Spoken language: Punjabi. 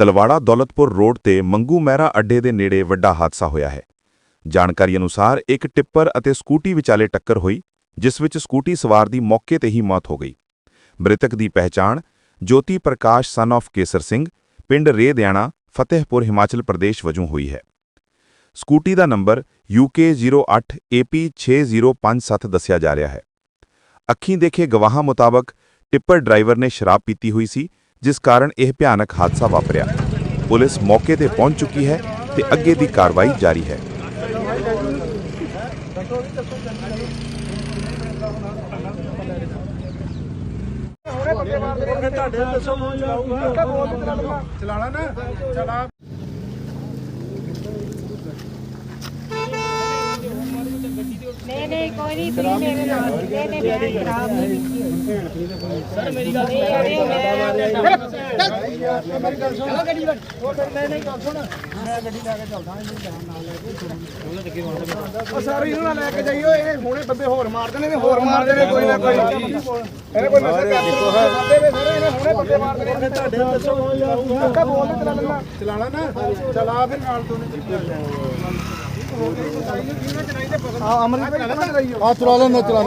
ਤਲਵਾੜਾ ਦੌਲਤਪੁਰ ਰੋਡ ਤੇ ਮੰਗੂ ਮਹਿਰਾ ਅੱਡੇ ਦੇ ਨੇੜੇ ਵੱਡਾ ਹਾਦਸਾ ਹੋਇਆ ਹੈ। ਜਾਣਕਾਰੀ ਅਨੁਸਾਰ ਇੱਕ ਟਿੱਪਰ ਅਤੇ ਸਕੂਟੀ ਵਿਚਾਲੇ ਟੱਕਰ ਹੋਈ, ਜਿਸ ਵਿੱਚ ਸਕੂਟੀ ਸਵਾਰ ਦੀ ਮੌਕੇ ਤੇ ਹੀ ਮੌਤ ਹੋ ਗਈ। ਮ੍ਰਿਤਕ ਦੀ ਪਹਿਚਾਣ ਜੋਤੀ ਪ੍ਰਕਾਸ਼ ਸਨ ਆਫ ਕੇਸਰ ਸਿੰਘ, ਪਿੰਡ ਰੇਦਿਆਣਾ ਫਤਿਹਪੁਰ, ਹਿਮਾਚਲ ਪ੍ਰਦੇਸ਼ ਵਜੋਂ ਹੋਈ ਹੈ। ਸਕੂਟੀ ਦਾ ਨੰਬਰ UK08AP6057 ਦੱਸਿਆ ਜਾ ਰਿਹਾ ਹੈ। ਅੱਖੀਂ ਦੇਖੇ ਗਵਾਹਾਂ ਮੁਤਾਬਕ ਟਿੱਪਰ ਡਰਾਈਵਰ ਨੇ ਸ਼ਰਾਬ ਪੀਤੀ ਹੋਈ ਸੀ ਜਿਸ ਕਾਰਨ ਇਹ ਭਿਆਨਕ ਹਾਦਸਾ ਵਾਪਰਿਆ। ਪੁਲਿਸ ਮੌਕੇ ਤੇ ਪਹੁੰਚ ਚੁੱਕੀ ਹੈ ਤੇ ਅੱਗੇ ਦੀ ਕਾਰਵਾਈ ਜਾਰੀ ਹੈ। ਚਲਾਣਾ ਨਾ ਚਲਾ ਨਹੀਂ ਨਹੀਂ ਕੋਈ ਨਹੀਂ ਤੁਸੀਂ ਮੇਰੇ ਨਾਲ। ਨਹੀਂ ਨਹੀਂ ਮੈਂ ਖਰਾਬ ਨਹੀਂ। ਕੀਤੀ ਸਰ ਮੇਰੀ ਗੱਲ ਸੁਣ। ਸਾਰੇ ਇਹਨੂੰ ਲੈ ਕੇ ਜਾਈਓ ਇਹ ਹੁਣੇ ਬੰਦੇ ਹੋਰ ਮਾਰ ਦੇਣੇ ਨੇ ਹੋਰ ਮਾਰ ਦੇਣੇ ਕੋਈ ਨਾ ਕੋਈ ਇਹਨੇ ਕੋਈ ਨਸ਼ਾ ਕਰਦੇ ਵੇ ਸਾਰੇ ਇਹਨੇ ਹੁਣੇ ਬੰਦੇ ਮਾਰ ਦੇਣੇ ਤੁਹਾਡੇ ਦੱਸੋ ਕਾਕਾ ਬੋਲ ਚਲਾ ਲੈਣਾ ਚਲਾਣਾ ਨਾ ਚਲਾ ਫਿਰ ਨਾਲ ਤੋਂ ਆ ਅਮਰ ਆ ਚਲਾ ਲੈਂਦਾ। ਚਲਾ